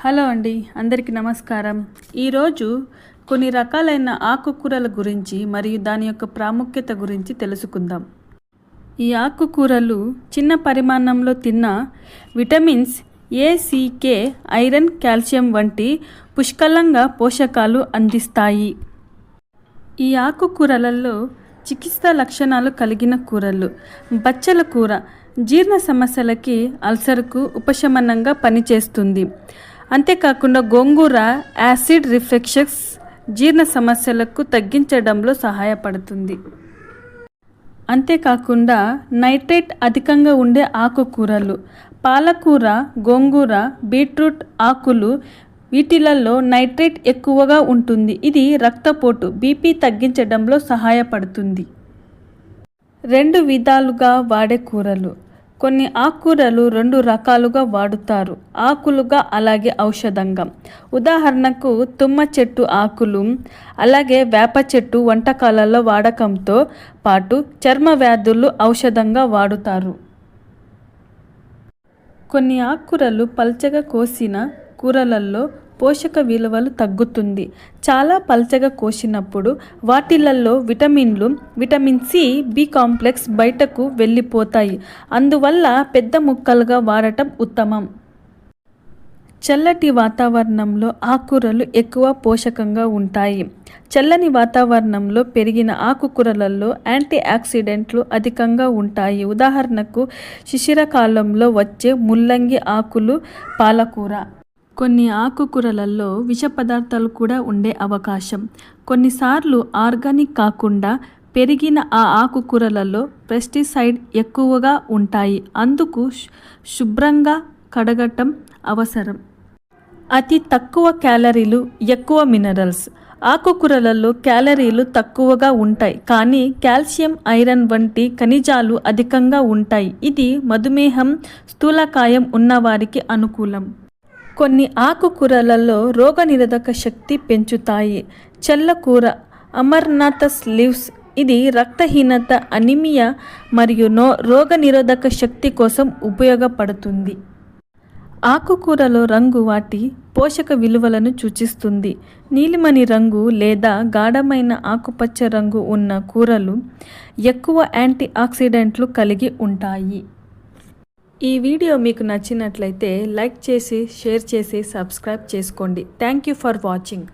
Hello అండి అందరికీ నమస్కారం. ఈరోజు కొన్ని రకాలైన ఆకుకూరల గురించి మరియు దాని యొక్క ప్రాముఖ్యత గురించి తెలుసుకుందాం. ఈ ఆకుకూరలు చిన్న పరిమాణంలో తిన్న విటమిన్స్ ఏ ఐరన్ కాల్షియం వంటి పుష్కలంగా పోషకాలు అందిస్తాయి. ఈ ఆకుకూరలలో చికిత్స లక్షణాలు కలిగిన కూరలు బచ్చల కూర జీర్ణ సమస్యలకి అల్సర్కు ఉపశమనంగా పనిచేస్తుంది. అంతేకాకుండా గోంగూర యాసిడ్ రిఫ్లెక్షన్స్ జీర్ణ సమస్యలకు తగ్గించడంలో సహాయపడుతుంది. అంతేకాకుండా నైట్రేట్ అధికంగా ఉండే ఆకుకూరలు పాలకూర గోంగూర బీట్రూట్ ఆకులు వీటిలలో నైట్రేట్ ఎక్కువగా ఉంటుంది. ఇది రక్తపోటు బీపీ తగ్గించడంలో సహాయపడుతుంది. రెండు విధాలుగా వాడే కూరలు కొన్ని ఆకుకూరలు రెండు రకాలుగా వాడుతారు. ఆకులుగా అలాగే ఔషధంగా. ఉదాహరణకు తుమ్మ చెట్టు ఆకులు అలాగే వేప చెట్టు వంటకాలలో వాడకంతో పాటు చర్మ వ్యాధులు ఔషధంగా వాడుతారు. కొన్ని ఆకుకూరలు పల్చగా కోసిన కూరలలో పోషక విలువలు తగ్గుతుంది. చాలా పల్చగా కోసినప్పుడు వాటిలలో విటమిన్లు విటమిన్ సి బి కాంప్లెక్స్ బయటకు వెళ్ళిపోతాయి. అందువల్ల పెద్ద ముక్కలుగా వాడటం ఉత్తమం. చల్లటి వాతావరణంలో ఆకుకూరలు ఎక్కువ పోషకంగా ఉంటాయి. చల్లని వాతావరణంలో పెరిగిన ఆకుకూరలలో యాంటీ ఆక్సిడెంట్లు అధికంగా ఉంటాయి. ఉదాహరణకు శిశిరకాలంలో వచ్చే ముల్లంగి ఆకులు పాలకూర. కొన్ని ఆకుకూరలలో విష పదార్థాలు కూడా ఉండే అవకాశం. కొన్నిసార్లు ఆర్గానిక్ కాకుండా పెరిగిన ఆ ఆకుకూరలలో పెస్టిసైడ్ ఎక్కువగా ఉంటాయి. అందుకు శుభ్రంగా కడగటం అవసరం. అతి తక్కువ క్యాలరీలు ఎక్కువ మినరల్స్. ఆకుకూరలలో క్యాలరీలు తక్కువగా ఉంటాయి. కానీ కాల్షియం ఐరన్ వంటి ఖనిజాలు అధికంగా ఉంటాయి. ఇది మధుమేహం స్థూలకాయం ఉన్నవారికి అనుకూలం. కొన్ని ఆకుకూరలలో రోగనిరోధక శక్తి పెంచుతాయి. చల్లకూర అమర్నాథస్ లీవ్స్ ఇది రక్తహీనత అనిమియా మరియు నో రోగనిరోధక శక్తి కోసం ఉపయోగపడుతుంది. ఆకుకూరలో రంగు వాటి పోషక విలువలను సూచిస్తుంది. నీలిమని రంగు లేదా గాఢమైన ఆకుపచ్చ రంగు ఉన్న కూరలు ఎక్కువ యాంటీ ఆక్సిడెంట్లు కలిగి ఉంటాయి. ఈ వీడియో మీకు నచ్చినట్లయితే లైక్ చేసి షేర్ చేసి సబ్స్క్రైబ్ చేసుకోండి. Thank you for watching